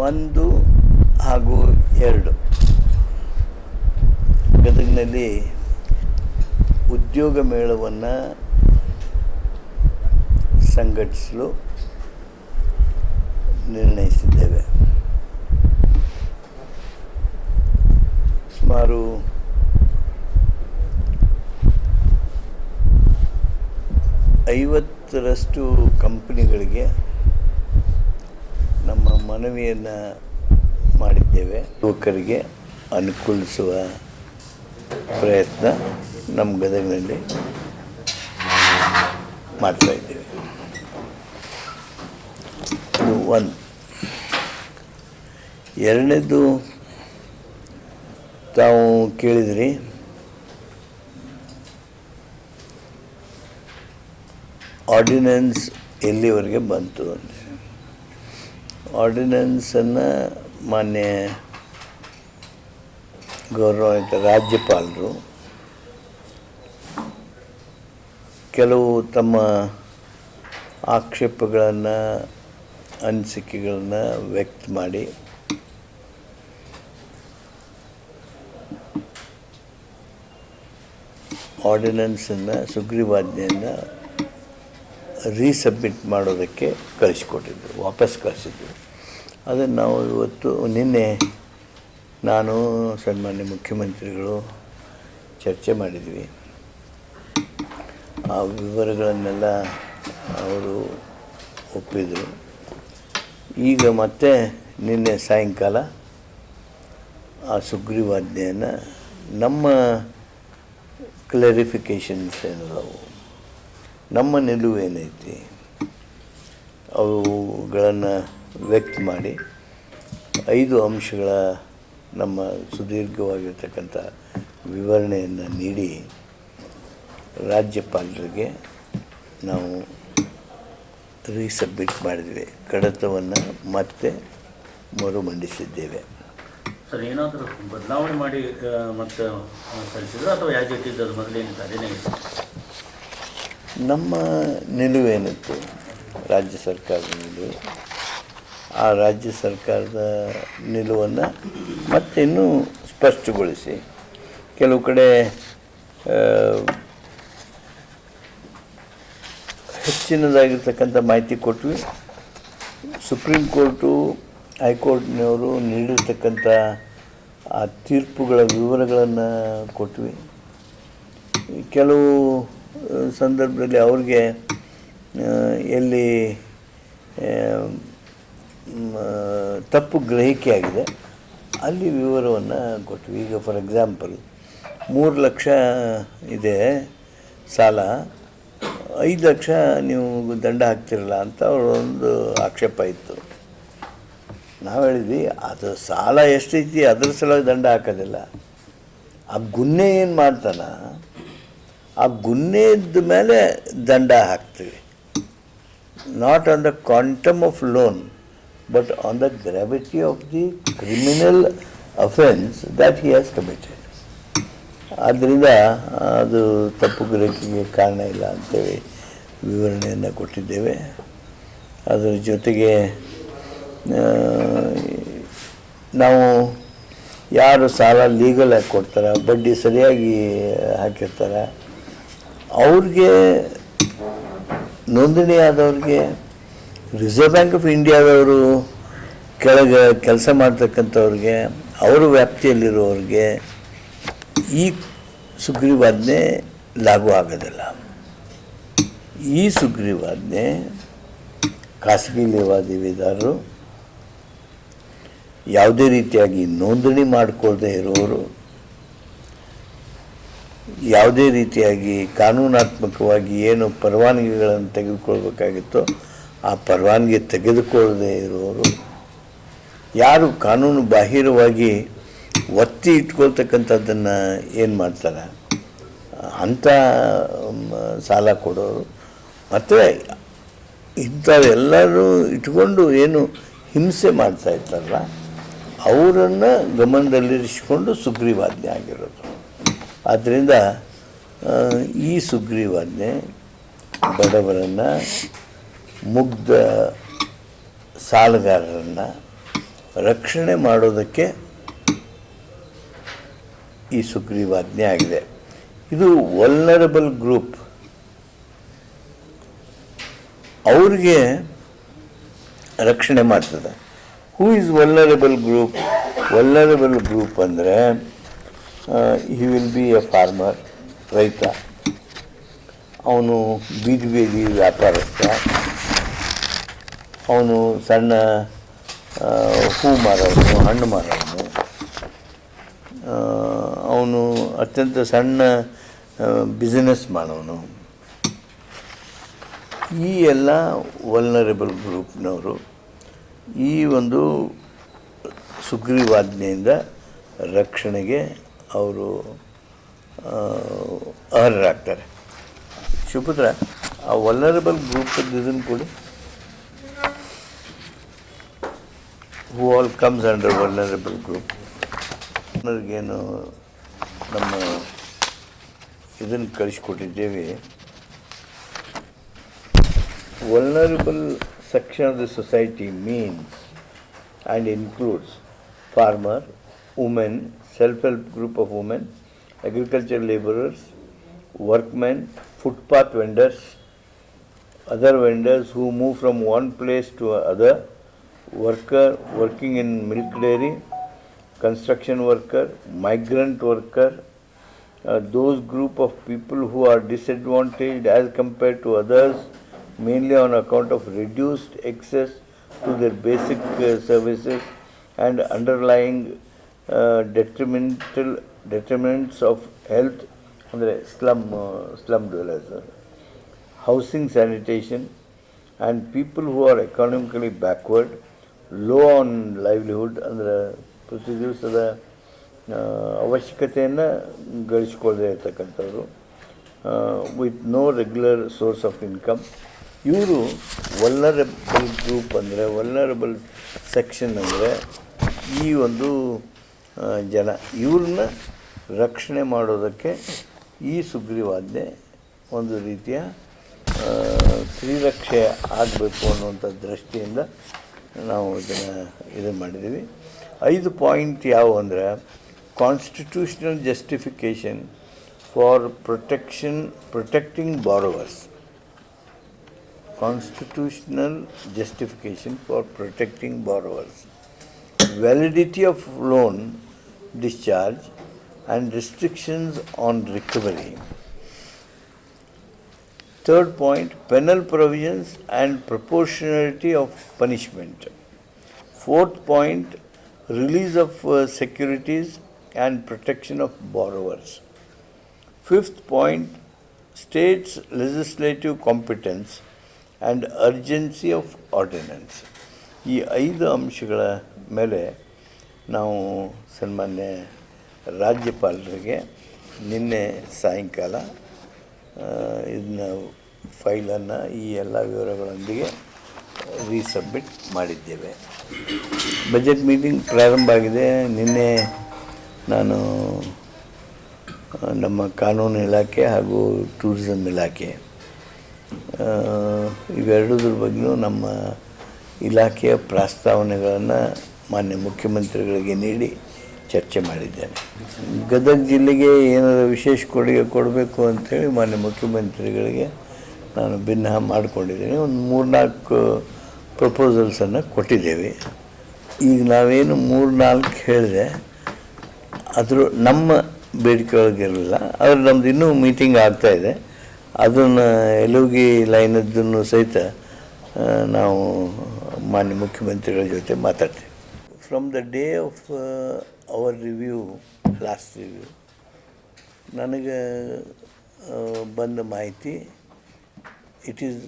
ಒಂದು ಹಾಗೂ ಎರಡು. ಗದಗಿನಲ್ಲಿ ಉದ್ಯೋಗ ಮೇಳವನ್ನು ಸಂಘಟಿಸಲು ನಿರ್ಣಯಿಸಿದ್ದೇವೆ. ಸುಮಾರು ಐವತ್ತರಷ್ಟು ಕಂಪನಿಗಳಿಗೆ ಮನವಿಯನ್ನು ಮಾಡಿದ್ದೇವೆ. ಯುವಕರಿಗೆ ಅನುಕೂಲಿಸುವ ಪ್ರಯತ್ನ ನಮ್ಮ ಗದಗಿನಲ್ಲಿ ಮಾಡ್ತಾ ಇದ್ದೇವೆ. ಇದು ಒಂದು. ಎರಡನೇದು ತಾವು ಕೇಳಿದ್ರಿ, ಆರ್ಡಿನೆನ್ಸ್ ಎಲ್ಲಿವರೆಗೆ ಬಂತು ಅಂತ. ಆರ್ಡಿನೆನ್ಸನ್ನು ಮಾನ್ಯ ಗೌರವಾನ್ವಿತ ರಾಜ್ಯಪಾಲರು, ಕೆಲವು ತಮ್ಮ ಆಕ್ಷೇಪಗಳನ್ನು, ಅನಿಸಿಕೆಗಳನ್ನು ವ್ಯಕ್ತ ಮಾಡಿ ಆರ್ಡಿನೆನ್ಸನ್ನು ಸುಗ್ರೀವಾಜ್ಞೆಯನ್ನು ರೀಸಬ್ಮಿಟ್ ಮಾಡೋದಕ್ಕೆ ಕಳಿಸ್ಕೊಟ್ಟಿದ್ದರು ವಾಪಸ್ ಕಳಿಸಿದ್ರು. ಅದನ್ನು ನಾವು ಇವತ್ತು ನಿನ್ನೆ ನಾನು, ಸನ್ಮಾನ್ಯ ಮುಖ್ಯಮಂತ್ರಿಗಳು ಚರ್ಚೆ ಮಾಡಿದ್ವಿ. ಆ ವಿವರಗಳನ್ನೆಲ್ಲ ಅವರು ಒಪ್ಪಿದರು. ಈಗ ಮತ್ತೆ ನಿನ್ನೆ ಸಾಯಂಕಾಲ ಆ ಸುಗ್ರೀವಾಜ್ಞೆಯನ್ನು ನಮ್ಮ ಕ್ಲಾರಿಫಿಕೇಷನ್ಸ್ ಏನದಾವು ನಮ್ಮ ನಿಲುವು ಏನೈತಿ? ಅವುಗಳನ್ನು ವ್ಯಕ್ತ ಮಾಡಿ ಐದು ಅಂಶಗಳ ನಮ್ಮ ಸುದೀರ್ಘವಾಗಿರ್ತಕ್ಕಂಥ ವಿವರಣೆಯನ್ನು ನೀಡಿ ರಾಜ್ಯಪಾಲರಿಗೆ ನಾವು ರೀಸಬ್ಮಿಟ್ ಮಾಡಿದ್ವಿ. ಕಡತವನ್ನು ಮತ್ತೆ ಮರುಮಂಡಿಸಿದ್ದೇವೆ. ಸರ್ ಏನಾದರೂ ಬದಲಾವಣೆ ಮಾಡಿ ಮತ್ತೆ ಸಲ್ಲಿಸಿದ್ರೆ ಅಥವಾ ಯಾಕೆ ಇಟ್ಟಿದ್ದು ಮೊದಲೇನಿತ್ತು ಅದೇನೇ ನಮ್ಮ ನಿಲುವೇನಿತ್ತು ರಾಜ್ಯ ಸರ್ಕಾರದ ನಿಲುವು. ಆ ರಾಜ್ಯ ಸರ್ಕಾರದ ನಿಲುವನ್ನು ಮತ್ತೆ ಇನ್ನೂ ಸ್ಪಷ್ಟಗೊಳಿಸಿ. ಕೆಲವು ಕಡೆ ಹೆಚ್ಚಿನದಾಗಿರ್ತಕ್ಕಂಥ ಮಾಹಿತಿ ಕೊಟ್ವಿ. ಸುಪ್ರೀಂ ಕೋರ್ಟು, ಹೈಕೋರ್ಟ್ನವರು ನೀಡಿರ್ತಕ್ಕಂಥ, ಆ, ತೀರ್ಪುಗಳ ವಿವರಗಳನ್ನು ಕೊಟ್ವಿ. ಕೆಲವು ಸಂದರ್ಭದಲ್ಲಿ ಅವ್ರಿಗೆ ಎಲ್ಲಿ ತಪ್ಪು ಗ್ರಹಿಕೆ ಆಗಿದೆ ಅಲ್ಲಿ ವಿವರವನ್ನು ಕೊಟ್ವಿ. ಈಗ ಫಾರ್ ಎಕ್ಸಾಂಪಲ್ ಮೂರು ಲಕ್ಷ ಇದೆ ಸಾಲ. ಐದು ಲಕ್ಷ ನೀವು ದಂಡ ಹಾಕ್ತಿರಲ್ಲ ಅಂತ ಅವರೊಂದು ಆಕ್ಷೇಪ ಇತ್ತು. ನಾವು ಹೇಳಿದ್ವಿ, ಅದು ಸಾಲ ಎಷ್ಟೈತಿ ಅದ್ರ ಸಲುವಾಗಿ ದಂಡ ಹಾಕೋದಿಲ್ಲ. ಆ ಗುನ್ನೆ ಏನು ಮಾಡ್ತಾನ? ಆ ಗುನ್ನೆದ ಮೇಲೆ ದಂಡ ಹಾಕ್ತೀವಿ. Not on the quantum of loan but on the gravity of the criminal offense that he has committed. ಆದ್ದರಿಂದ ಅದು ತಪ್ಪು ಗ್ರಹಿಕೆಗೆ ಕಾರಣ ಇಲ್ಲ ಅಂತೇಳಿ ವಿವರಣೆಯನ್ನು ಕೊಟ್ಟಿದ್ದೇವೆ ಅದರ ಜೊತೆಗೆ ನಾವು ಯಾರು ಸಾಲ ಲೀಗಲ್ ಆಗಿ ಕೊಡ್ತಾರೆ, ಬಡ್ಡಿ ಸರಿಯಾಗಿ ಹಾಕಿರ್ತಾರೆ, ಅವ್ರಿಗೆ ನೋಂದಣಿ ಆದವ್ರಿಗೆ ರಿಸರ್ವ್ ಬ್ಯಾಂಕ್ ಆಫ್ ಇಂಡಿಯಾದವರು ಕೆಳಗೆ ಕೆಲಸ ಮಾಡ್ತಕ್ಕಂಥವ್ರಿಗೆ, ಅವರ ವ್ಯಾಪ್ತಿಯಲ್ಲಿರೋರಿಗೆ ಈ ಸುಗ್ರೀವಾಜ್ಞೆ ಲಾಗು ಆಗೋದಿಲ್ಲ. ಈ ಸುಗ್ರೀವಾಜ್ಞೆ ಖಾಸಗಿ ಲೇವಾದೇವಿದಾರರು ಯಾವುದೇ ರೀತಿಯಾಗಿ ನೋಂದಣಿ ಮಾಡಿಕೊಳ್ಳದೆ ಇರೋರು, ಯಾವುದೇ ರೀತಿಯಾಗಿ ಕಾನೂನಾತ್ಮಕವಾಗಿ ಏನು ಪರವಾನಗಿಗಳನ್ನು ತೆಗೆದುಕೊಳ್ಬೇಕಾಗಿತ್ತೋ ಆ ಪರವಾನಗಿ ತೆಗೆದುಕೊಳ್ಳದೆ ಇರೋರು ಯಾರು ಕಾನೂನು ಬಾಹಿರವಾಗಿ ಒತ್ತಿ ಇಟ್ಕೊಳ್ತಕ್ಕಂಥದ್ದನ್ನು ಏನು ಮಾಡ್ತಾರೆ? ಅಂಥ ಸಾಲ ಕೊಡೋರು. ಮತ್ತು ಇಂಥವೆಲ್ಲರೂ ಇಟ್ಕೊಂಡು ಏನು ಹಿಂಸೆ ಮಾಡ್ತಾ ಇರ್ತಾರಲ್ಲ, ಅವರನ್ನು ಗಮನದಲ್ಲಿರಿಸಿಕೊಂಡು ಸುಗ್ರೀವಾಜ್ಞೆ ಆಗಿರೋದು. ಆದ್ದರಿಂದ ಈ ಸುಗ್ರೀವಾಜ್ಞೆ ಬಡವರನ್ನು ಮುಗ್ಧ ಸಾಲಗಾರರನ್ನು ರಕ್ಷಣೆ ಮಾಡೋದಕ್ಕೆ ಈ ಸುಗ್ರೀವಾಜ್ಞೆ ಆಗಿದೆ. ಇದು ವಲ್ನರಬಲ್ ಗ್ರೂಪ್ ಅವ್ರಿಗೆ ರಕ್ಷಣೆ ಮಾಡ್ತದೆ. Who is vulnerable group vulnerable group ಅಂದರೆ he will be a farmer ರೈತ. ಅವನು ಬೀದಿ ಬೀದಿ ವ್ಯಾಪಾರಸ್ಥ. ಅವನು ಸಣ್ಣ ಹೂ ಮಾರವನು ಹಣ್ಣು ಮಾರವನು ಅವನು ಅತ್ಯಂತ ಸಣ್ಣ ಬಿಸಿನೆಸ್ ಮಾಡೋನು ಈ ಎಲ್ಲ ವಲ್ನರೇಬಲ್ ಗ್ರೂಪ್ನವರು ಈ ಒಂದು ಸುಗ್ರೀವಾಜ್ಞೆಯಿಂದ ರಕ್ಷಣೆಗೆ ಅವರು ಅರ್ಹರಾಗ್ತಾರೆ. ಶಿವಪುತ್ರ, ಆ ವಲ್ನರೇಬಲ್ ಗ್ರೂಪ್ ಇದನ್ನು ಕೊಡಿ who all comes under vulnerable group ಅವ್ರಿಗೇನು ನಮ್ಮ ಇದನ್ನು ಕಳಿಸ್ಕೊಟ್ಟಿದ್ದೇವೆ vulnerable section of the society means and includes farmer, women, self-help group of women, agricultural laborers, workmen, footpath vendors, other vendors who move from one place to other, worker working in milk dairy, construction worker, migrant worker, uh, those group of people who are disadvantaged as compared to others, mainly on account of reduced access to their basic uh, services and underlying uh, detrimental determinants of health ಅಂದರೆ slum slum dwellers, housing sanitation, and people who are economically backward, low on livelihood ಅಂದರೆ ಪ್ರತಿ ದಿವಸದ ಅವಶ್ಯಕತೆಯನ್ನು ಗಳಿಸ್ಕೊಳ್ಳದೆ ಇರ್ತಕ್ಕಂಥವ್ರು. With no regular source of income ಇವರು vulnerable group ಅಂದರೆ vulnerable section ಅಂದರೆ ಈ ಒಂದು ಜನ. ಇವ್ರನ್ನ ರಕ್ಷಣೆ ಮಾಡೋದಕ್ಕೆ ಈ ಸುಗ್ರೀವಾಜ್ಞೆ ಒಂದು ರೀತಿಯ ಸ್ತ್ರೀರಕ್ಷೆ ಆಗಬೇಕು ಅನ್ನುವಂಥ ದೃಷ್ಟಿಯಿಂದ ನಾವು ಇದನ್ನು ಇದು ಮಾಡಿದ್ದೀವಿ. ಐದು ಪಾಯಿಂಟ್ ಯಾವುವು ಅಂದರೆ constitutional justification for protection protecting borrowers constitutional justification for protecting borrowers validity of loan discharge and restrictions on recovery Third point, penal provisions and proportionality of punishment. Fourth point, release of uh, securities and protection of borrowers. Fifth point, states legislative competence and urgency of ordinance ಈ ಐದು ಅಂಶಗಳ ಮೇಲೆ ನಾವು ಸನ್ಮಾನ್ಯ ರಾಜ್ಯಪಾಲರಿಗೆ ನಿನ್ನೆ ಸಾಯಂಕಾಲ ಇದನ್ನ ಫೈಲನ್ನು ಈ ಎಲ್ಲ ವಿವರಗಳೊಂದಿಗೆ ರೀಸಬ್ಮಿಟ್ ಮಾಡಿದ್ದೇವೆ. ಬಜೆಟ್ ಮೀಟಿಂಗ್ ಪ್ರಾರಂಭ ಆಗಿದೆ. ನಿನ್ನೆ ನಾನು ನಮ್ಮ ಕಾನೂನು ಇಲಾಖೆ ಹಾಗೂ ಟೂರಿಸಂ ಇಲಾಖೆ ಇವೆರಡುದ್ರ ಇವೆರಡದ್ರ ಬಗ್ಗೆಯೂ ನಮ್ಮ ಇಲಾಖೆಯ ಪ್ರಸ್ತಾವನೆಗಳನ್ನು ಮಾನ್ಯ ಮುಖ್ಯಮಂತ್ರಿಗಳಿಗೆ ನೀಡಿ ಚರ್ಚೆ ಮಾಡಿದ್ದೇನೆ. ಗದಗ ಜಿಲ್ಲೆಗೆ ಏನಾದರೂ ವಿಶೇಷ ಕೊಡುಗೆ ಕೊಡಬೇಕು ಅಂಥೇಳಿ ಮಾನ್ಯ ಮುಖ್ಯಮಂತ್ರಿಗಳಿಗೆ ನಾನು ಭಿನ್ನ ಮಾಡಿಕೊಂಡಿದ್ದೀನಿ. ಒಂದು ಮೂರ್ನಾಲ್ಕು ಪ್ರಪೋಸಲ್ಸನ್ನು ಕೊಟ್ಟಿದ್ದೇವೆ. ಈಗ ನಾವೇನು ಮೂರು ನಾಲ್ಕು ಹೇಳಿದೆ ಅದ್ರ ನಮ್ಮ ಬೇಡಿಕೆ ಒಳಗಿರಲಿಲ್ಲ ಆದರೆ ನಮ್ದು ಇನ್ನೂ ಮೀಟಿಂಗ್ ಆಗ್ತಾಯಿದೆ ಅದನ್ನು ಎಲುಗಿ ಲೈನದ್ದನ್ನು ಸಹಿತ ನಾವು ಮಾನ್ಯ ಮುಖ್ಯಮಂತ್ರಿಗಳ ಜೊತೆ ಮಾತಾಡ್ತೀವಿ. From the day of our review last review ನನಗೆ ಬಂದ ಮಾಹಿತಿ it is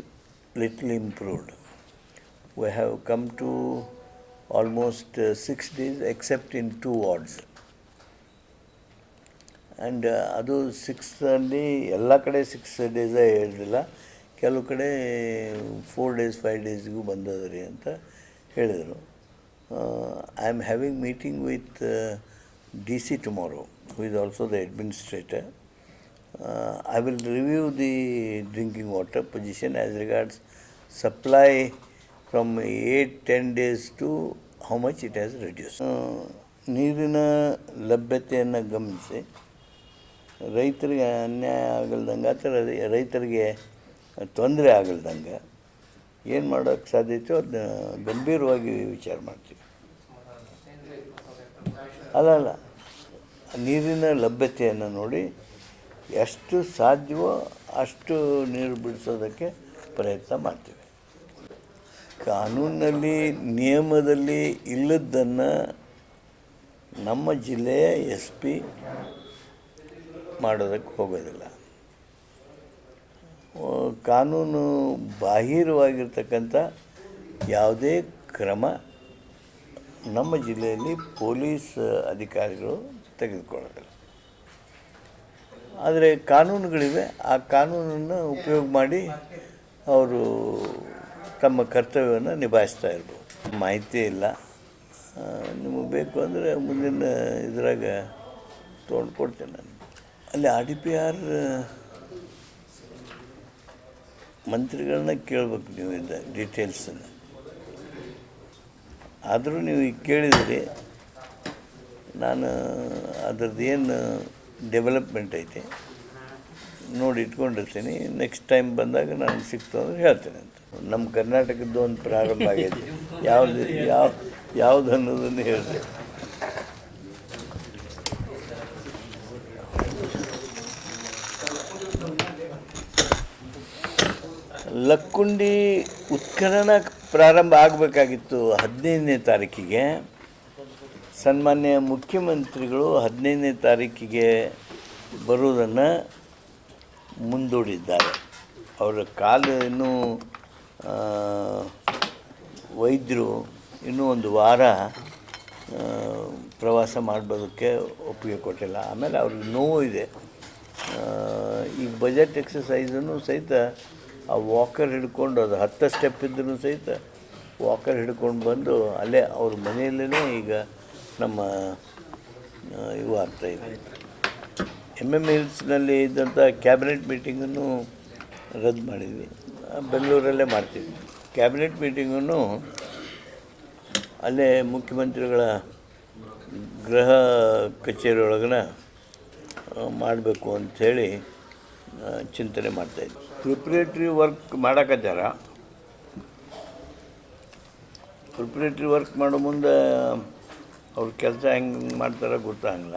little improved we have come to almost uh, six days except in two wards. And ಅದು ಸಿಕ್ಸಲ್ಲಿ ಎಲ್ಲ ಕಡೆ ಸಿಕ್ಸ್ ಡೇಸೇ ಹೇಳಿಲ್ಲ ಕೆಲವು ಕಡೆ ಫೋರ್ ಡೇಸ್ ಫೈವ್ ಡೇಸ್ಗೂ ಬಂದದ್ರಿ ಅಂತ ಹೇಳಿದರು. I am having meeting with D C tomorrow who is also the administrator I will review the drinking water position as regards supply from 8 10 days to how much it has reduced. ನೀರಿನ ಲಭ್ಯತೆಯನ್ನು ಗಮನಿಸಿ. ರೈತರಿಗೆ ಅನ್ಯಾಯ ಆಗಲ್ದಂಗೆ ಅಥವಾ ರೈತರಿಗೆ ತೊಂದರೆ ಆಗಲ್ದಂಗೆ ಏನು ಮಾಡೋಕ್ಕೆ ಸಾಧ್ಯತೆಯೋ ಅದನ್ನ ಗಂಭೀರವಾಗಿ ವಿಚಾರ ಮಾಡ್ತೀವಿ. ಅಲ್ಲ ಅಲ್ಲ. ನೀರಿನ ಲಭ್ಯತೆಯನ್ನು ನೋಡಿ ಎಷ್ಟು ಸಾಧ್ಯವೋ ಅಷ್ಟು ನೀರು ಬಿಡಿಸೋದಕ್ಕೆ ಪ್ರಯತ್ನ ಮಾಡ್ತೀವಿ. ಕಾನೂನಲ್ಲಿ ನಿಯಮದಲ್ಲಿ ಇಲ್ಲದ್ದನ್ನು ನಮ್ಮ ಜಿಲ್ಲೆಯ ಎಸ್ ಪಿ ಮಾಡೋದಕ್ಕೆ ಹೋಗೋದಿಲ್ಲ. ಕಾನೂನು ಬಾಹಿರವಾಗಿರ್ತಕ್ಕಂಥ ಯಾವುದೇ ಕ್ರಮ ನಮ್ಮ ಜಿಲ್ಲೆಯಲ್ಲಿ ಪೊಲೀಸ್ ಅಧಿಕಾರಿಗಳು ತೆಗೆದುಕೊಳ್ಳೋದಿಲ್ಲ. ಆದರೆ ಕಾನೂನುಗಳಿವೆ. ಆ ಕಾನೂನನ್ನು ಉಪಯೋಗ ಮಾಡಿ ಅವರು ತಮ್ಮ ಕರ್ತವ್ಯವನ್ನು ನಿಭಾಯಿಸ್ತಾ ಇರ್ಬೋದು. ಮಾಹಿತಿ ಇಲ್ಲ. ನಿಮಗೆ ಬೇಕು ಅಂದರೆ ಮುಂದಿನ ಇದ್ರಾಗ ತೊಗೊಂಡು ಕೊಡ್ತೇನೆ ನಾನು. ಅಲ್ಲಿ ಆರ್ ಡಿ ಪಿ ಆರ್ ಮಂತ್ರಿಗಳನ್ನ ಕೇಳ್ಬೇಕು ನೀವು ಇದು ಡೀಟೇಲ್ಸನ್ನು. ಆದರೂ ನೀವು ಈಗ ಕೇಳಿದಿರಿ. ನಾನು ಅದರದ್ದು ಏನು ಡೆವಲಪ್ಮೆಂಟ್ ಐತೆ. ನೋಡಿ ಇಟ್ಕೊಂಡಿರ್ತೀನಿ. ನೆಕ್ಸ್ಟ್ ಟೈಮ್ ಬಂದಾಗ ನಾನು ಸಿಕ್ತು ಅಂದ್ರೆ ಹೇಳ್ತೇನೆ ಅಂತ. ನಮ್ಮ ಕರ್ನಾಟಕದ್ದು ಒಂದು ಪ್ರಾರಂಭ ಆಗೈತೆ. ಯಾವುದು, ಯಾವ, ಯಾವುದು ಅನ್ನೋದನ್ನು ಹೇಳಿದೆ ಲಕ್ಕುಂಡಿ ಉತ್ಖನನ ಪ್ರಾರಂಭ ಆಗಬೇಕಾಗಿತ್ತು ಹದಿನೈದನೇ ತಾರೀಕಿಗೆ. ಸನ್ಮಾನ್ಯ ಮುಖ್ಯಮಂತ್ರಿಗಳು ಹದಿನೈದನೇ ತಾರೀಕಿಗೆ ಬರುವುದನ್ನು ಮುಂದೂಡಿದ್ದಾರೆ. ಅವರ ಕಾಲು ವೈದ್ಯರು ಇನ್ನೂ ಒಂದು ವಾರ ಪ್ರವಾಸ ಮಾಡೋದಕ್ಕೆ ಒಪ್ಪಿಗೆ ಕೊಟ್ಟಿಲ್ಲ. ಆಮೇಲೆ ಅವ್ರಿಗೆ ನೋವು ಇದೆ. ಈ ಬಜೆಟ್ ಎಕ್ಸಸೈಸನ್ನು ಸಹಿತ ಆ ವಾಕರ್ ಹಿಡ್ಕೊಂಡು, ಅದು ಹತ್ತು ಸ್ಟೆಪ್ ಇದ್ರೂ ಸಹಿತ ವಾಕರ್ ಹಿಡ್ಕೊಂಡು ಬಂದು ಅಲ್ಲೇ ಅವ್ರ ಮನೆಯಲ್ಲೇ ಈಗ ನಮ್ಮ ಇವು ಇದೆ ಎಂ ಎಂ ಹಿಲ್ಸ್ನಲ್ಲಿ ಇದ್ದಂಥ ಕ್ಯಾಬಿನೆಟ್ ಮೀಟಿಂಗನ್ನು ರದ್ದು ಮಾಡಿದ್ವಿ. ಬೆಂಗಳೂರಲ್ಲೇ ಮಾಡ್ತೀವಿ. ಕ್ಯಾಬಿನೆಟ್ ಮೀಟಿಂಗನ್ನು ಅಲ್ಲೇ ಮುಖ್ಯಮಂತ್ರಿಗಳ ಗೃಹ ಕಚೇರಿ ಒಳಗನ ಮಾಡಬೇಕು ಅಂಥೇಳಿ ಚಿಂತನೆ ಚಿಂತನೆ ಮಾಡ್ತಾಯಿದ್ವಿ ಪ್ರಿಪ್ರೇಟ್ರಿ ವರ್ಕ್ ಮಾಡಕತ್ತಾರ? ಪ್ರಿಪ್ರೇಟ್ರಿ ವರ್ಕ್ ಮಾಡೋ ಮುಂದೆ ಅವ್ರ ಕೆಲಸ ಹೆಂಗೆ ಮಾಡ್ತಾರೋ ಗೊತ್ತಾಗಲ್ಲ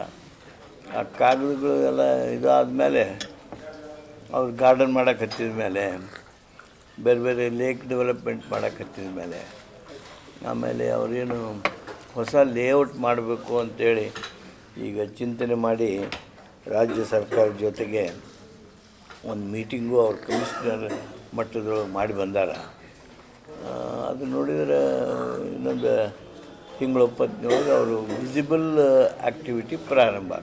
ಆ ಕಾಗದಗಳು ಎಲ್ಲ ಇದಾದಮೇಲೆ ಅವ್ರು ಗಾರ್ಡನ್ ಮಾಡಕ್ಕೆ ಹತ್ತಿದ ಮೇಲೆ, ಬೇರೆ ಬೇರೆ ಲೇಕ್ ಡೆವಲಪ್ಮೆಂಟ್ ಮಾಡಕ್ಕೆ ಹತ್ತಿದ ಮೇಲೆ, ಆಮೇಲೆ ಅವರೇನು ಹೊಸ ಲೇಔಟ್ ಮಾಡಬೇಕು ಅಂತೇಳಿ ಈಗ ಚಿಂತನೆ ಮಾಡಿ ರಾಜ್ಯ ಸರ್ಕಾರ ಜೊತೆಗೆ ಒಂದು ಮೀಟಿಂಗು ಅವ್ರ ಕಮಿಷನರ್ ಮಟ್ಟದೊಳಗೆ ಮಾಡಿ ಬಂದಾರ. ಅದು ನೋಡಿದರೆ ಇನ್ನೊಂದು ತಿಂಗಳು ಒಪ್ಪತ್ತಿನೊಳಗೆ ಅವರು ವಿಸಿಬಲ್ ಆ್ಯಕ್ಟಿವಿಟಿ ಪ್ರಾರಂಭ ಆಗ್ತದೆ